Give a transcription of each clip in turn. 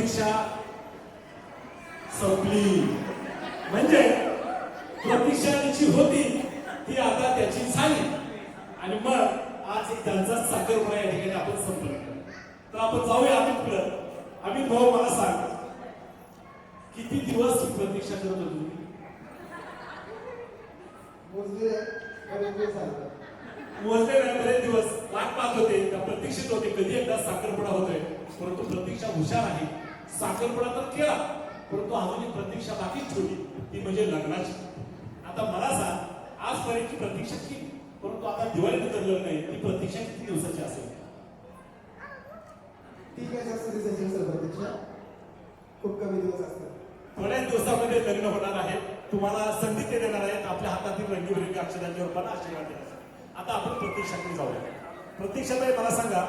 प्रतीक्षा संपली. म्हणजे प्रतीक्षा जी होती ती आता त्याची झाली. आणि मग आज एक त्यांचा साखर होणार या ठिकाणी आपण संपलो. तर आपण जाऊया अमितकडं आम्ही भाऊ मला सांग किती दिवस प्रतीक्षा करत होती मोजले नाही बरेच दिवस. लाट पाहत होते त्या प्रतीक्षित होते कधी एकदा साखरपुडा होतोय. परंतु प्रतीक्षा हुशार आहे. साखरपुडा तर केला परंतु अजूनही प्रतीक्षा बाकीच ठेवली ती म्हणजे लग्नाची. आता मला सांग आजपर्यंतची प्रतीक्षा केली परंतु आता दिवाळीनंतर लग्न आहे ती प्रतीक्षा किती दिवसाची असेल? ती काय जास्त दिवसाची नसेल प्रतीक्षा? खूप कमी दिवस असतात थोड्याच दिवसामध्ये लग्न होणार आहे. तुम्हाला संधी ते देणार आहेत आपल्या हातातील रंगीबिरंगी अक्षरांच्यावर पण आशीर्वाद देणार आता आपण प्रतीक्षाकडे जाऊया. प्रतीक्षाताई मला सांगा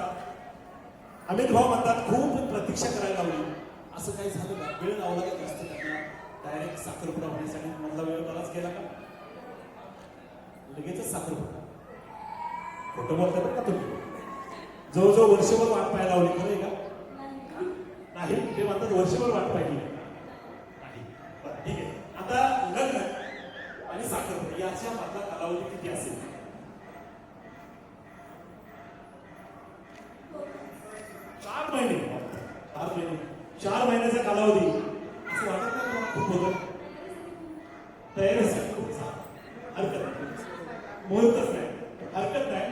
अमित भाऊ म्हणतात खूप प्रतीक्षा करायला लावली. असं काही झालं का? वेळ लावला लागत असतो त्यांना डायरेक्ट साखरपुडा होण्यासाठी मधला वेळ बराच गेला का? लगेचच साखरपुडा. खोटं बोलता बरं का तुम्ही? जवळजवळ वर्षभर वाट पाहायला लावली खरं आहे का? नाही. ते म्हणतात वर्षभर वाट पाहिली. नाही. बरं, ठीक आहे. आता लग्न आणि साखरपुडा याच्या मधला कालावधी किती असेल? चार महिने. चार महिने. चार महिन्याचा कालावधी. असं वाटत नाही खूप होत. तयारी मुहूर्तच नाही. हरकत नाही.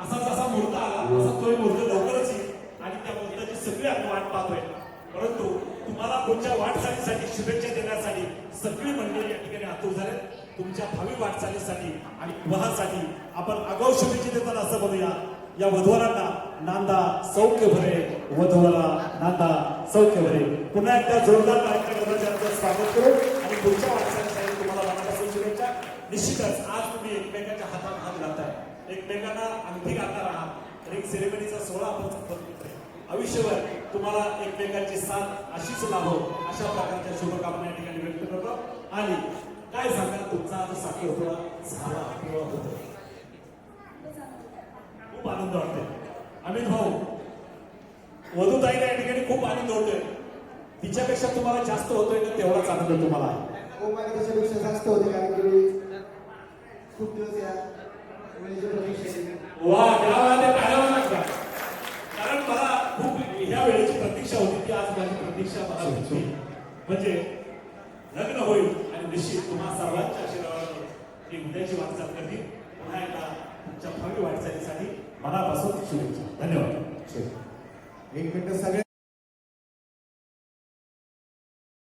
असा जसा मुहूर्त आला असा तो मुहूर्त लवकरच येईल. आणि त्या मुहूर्ताची सगळी आपण वाट पाहतोय. परंतु तुम्हाला पुढच्या वाटचालीसाठी शुभेच्छा देण्यासाठी सगळी मंडळी या ठिकाणी आतुर झाले तुमच्या भावी वाटचालीसाठी आणि विवाहासाठी आपण आगाऊ शुभेच्छा देताना असं बघूया. या वधूवरांना नांदा सौख्य भरे. वधूवरा नांदा सौख्य पुन्हा एकदा जोरदार कार्यक्रम कर्मचाऱ्यांचं स्वागत करू. आणि पुढच्या वाटचालीसाठी तुम्हाला मनापासून शुभेच्छा. निश्चितच आज तुम्ही एकमेकांच्या हातात हात घालताय. एकमेकांना अंगठी घालणार आहात. एक सेरेमनीचा सोहळा आपण संपत आयुष्यभर तुम्हाला एकमेकांची साथ अशीच लाभो हो, अशा प्रकारच्या शुभकामना या ठिकाणी व्यक्त करतो. आणि काय सांगा तुमचा आता साखरपुडा झाला किंवा होतो खूप आनंद वाटतो अमित वधूताईला या ठिकाणी खूप आनंद होतोय तिच्यापेक्षा तुम्हाला जास्त होतोय का तेवढाच आनंद तुम्हाला. हो त्याच्यापेक्षा जास्त होते कारण की मी खूप दिवस या मुलीची प्रतीक्षा केली. वा त्या वेळेला टाळ्या वाजतात का? कारण मला खूप ह्या वेळेची प्रतीक्षा होती की आज माझी प्रतीक्षा मला होती. म्हणजे लग्न होईल आणि निश्चित तुम्हा सर्वांच्या आशीर्वादाने ही उद्याची वाटचाल करतील. पुन्हा एकदा तुमच्या भावी वाटचालीसाठी मनापासून शुभेच्छा. धन्यवाद. एक मिनिट सगळे